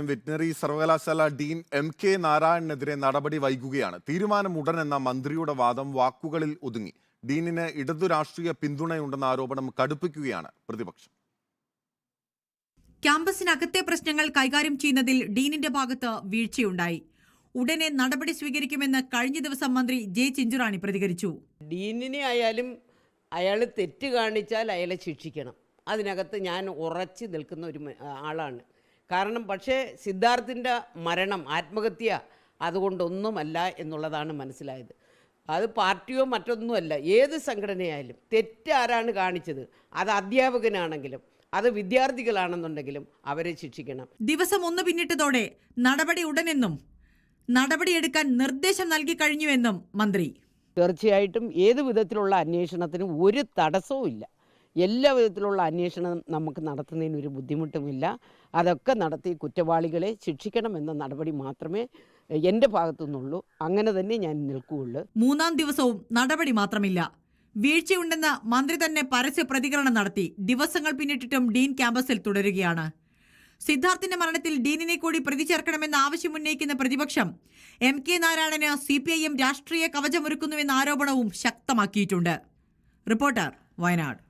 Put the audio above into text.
Veterinary സർവകലാശാല Dean M K നാരായണനെതിരെ നടപടി വൈകുകയാണ്. തീരുമാനം ഉടൻ എന്ന മന്ത്രിയുടെ വാദം വാക്കുകളിൽ ഒതുങ്ങി. ഡീനിന് ഇടതു രാഷ്ട്രീയ പിന്തുണയുണ്ടെന്ന ആരോപണം കടുപ്പിക്കുകയാണ് പ്രതിപക്ഷം. ക്യാമ്പസിനകത്തെ പ്രശ്നങ്ങൾ കൈകാര്യം ചെയ്യുന്നതിൽ ഡീനിന്റെ ഭാഗത്ത് വീഴ്ചയുണ്ടായി. ഉടനെ നടപടി സ്വീകരിക്കുമെന്ന് കഴിഞ്ഞ ദിവസം മന്ത്രി ജെ ചിഞ്ചുറാണി പ്രതികരിച്ചു. ഡീനിനെ ആയാലും അയാൾ തെറ്റ് കാണിച്ചാൽ അയാളെ ശിക്ഷിക്കണം. അതിനകത്ത് ഞാൻ ഉറച്ചു നിൽക്കുന്ന ഒരു ആളാണ്. കാരണം പക്ഷേ സിദ്ധാർത്ഥിന്റെ മരണം ആത്മഹത്യ അതുകൊണ്ടൊന്നുമല്ല എന്നുള്ളതാണ് മനസ്സിലായത്. അത് പാർട്ടിയോ മറ്റൊന്നുമല്ല ഏത് സംഘടനയായാലും തെറ്റ് ആരാണ് കാണിച്ചത്? അത് അധ്യാപകനാണെങ്കിലും അത് വിദ്യാർത്ഥികളാണെന്നുണ്ടെങ്കിലും അവരെ ശിക്ഷിക്കണം. ദിവസം ഒന്ന് പിന്നിട്ടതോടെ നടപടി ഉടനെന്നും നടപടിയെടുക്കാൻ നിർദ്ദേശം നൽകി കഴിഞ്ഞുവെന്നും മന്ത്രി. തീർച്ചയായിട്ടും ഏത് വിധത്തിലുള്ള അന്വേഷണത്തിനും ഒരു തടസ്സവും ഇല്ല എല്ലാ വിധത്തിലുള്ള അന്വേഷണം നമുക്ക് നടത്തുന്നതിന് ഒരു ബുദ്ധിമുട്ടുമില്ല. അതൊക്കെ നടത്തി കുറ്റവാളികളെ ശിക്ഷിക്കണമെന്ന നടപടി മാത്രമേ എന്റെ ഭാഗത്തുനിന്നുള്ളൂ. അങ്ങനെ തന്നെ ഞാൻ നിൽക്കുകയുള്ളൂ. മൂന്നാം ദിവസവും നടപടി മാത്രമില്ല. വീഴ്ചയുണ്ടെന്ന് മന്ത്രി തന്നെ പരസ്യ പ്രതികരണം നടത്തി ദിവസങ്ങൾ പിന്നിട്ടിട്ടും ഡീൻ ക്യാമ്പസിൽ തുടരുകയാണ്. സിദ്ധാർത്ഥിന്റെ മരണത്തിൽ ഡീനിനെ കൂടി പ്രതി ചേർക്കണമെന്ന ആവശ്യമുന്നയിക്കുന്ന പ്രതിപക്ഷം എം കെ നാരായണന് സി പി ഐ എം രാഷ്ട്രീയ കവചമൊരുക്കുന്നുവെന്ന ആരോപണവും ശക്തമാക്കിയിട്ടുണ്ട്. റിപ്പോർട്ടർ വയനാട്.